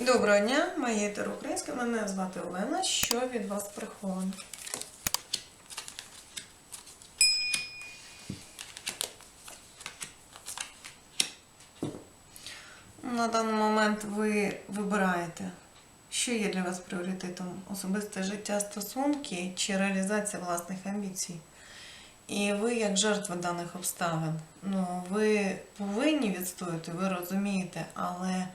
Доброго дня, моє Тер Українське, мене звати Олена. Що від вас приховано? На даний момент ви вибираєте, що є для вас пріоритетом особисте життя, стосунки чи реалізація власних амбіцій. І ви, як жертва даних обставин, ну ви повинні відстояти, ви розумієте, але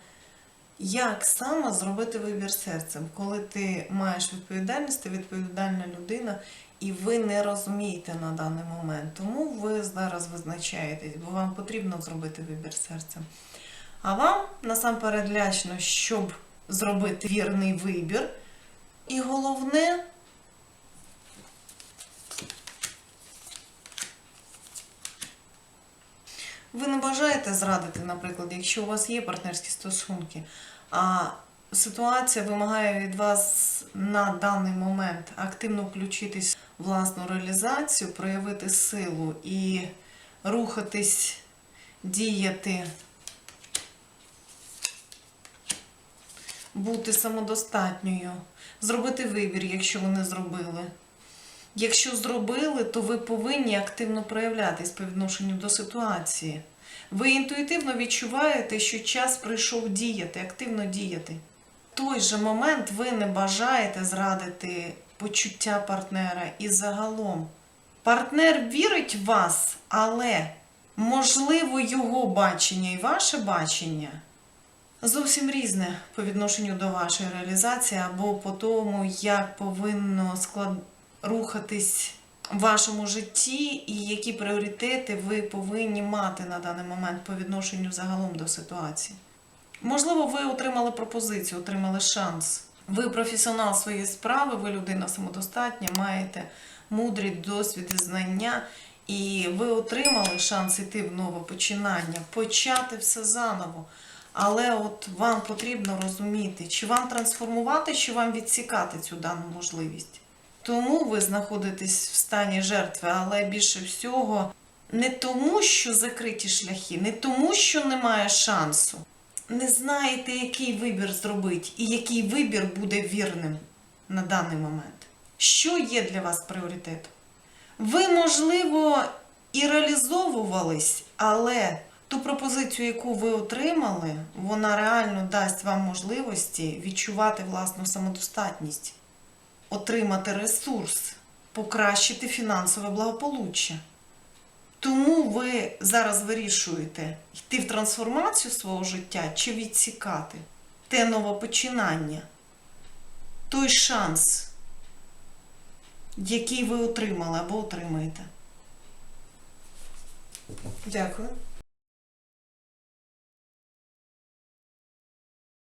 як саме зробити вибір серцем, коли ти маєш відповідальність, ти відповідальна людина, і ви не розумієте на даний момент. Тому ви зараз визначаєтесь, бо вам потрібно зробити вибір серцем. А вам насамперед лячно, щоб зробити вірний вибір. І головне, ви не бажаєте зрадити, наприклад, якщо у вас є партнерські стосунки, а ситуація вимагає від вас на даний момент активно включитись в власну реалізацію, проявити силу і рухатись, діяти, бути самодостатньою, зробити вибір, якщо ви не зробили. Якщо зробили, то ви повинні активно проявлятись по відношенню до ситуації. Ви інтуїтивно відчуваєте, що час прийшов діяти, активно діяти. В той же момент ви не бажаєте зрадити почуття партнера і загалом. Партнер вірить в вас, але можливо його бачення і ваше бачення зовсім різне по відношенню до вашої реалізації або по тому, як повинно склад... рухатись в вашому житті і які пріоритети ви повинні мати на даний момент по відношенню загалом до ситуації. Можливо, ви отримали пропозицію, отримали шанс. Ви професіонал своєї справи, ви людина самодостатня, маєте мудрі досвід і знання, і ви отримали шанс іти в нове починання, почати все заново. Але от вам потрібно розуміти, чи вам трансформувати, чи вам відсікати цю дану можливість. Тому ви знаходитесь в стані жертви, але більше всього не тому, що закриті шляхи, не тому, що немає шансу. Не знаєте, який вибір зробити і який вибір буде вірним на даний момент. Що є для вас пріоритетом? Ви, можливо, і реалізовувались, але ту пропозицію, яку ви отримали, вона реально дасть вам можливості відчувати власну самодостатність, отримати ресурс, покращити фінансове благополуччя. Тому ви зараз вирішуєте йти в трансформацію свого життя чи відсікати те нове починання, той шанс, який ви отримали або отримаєте. Дякую.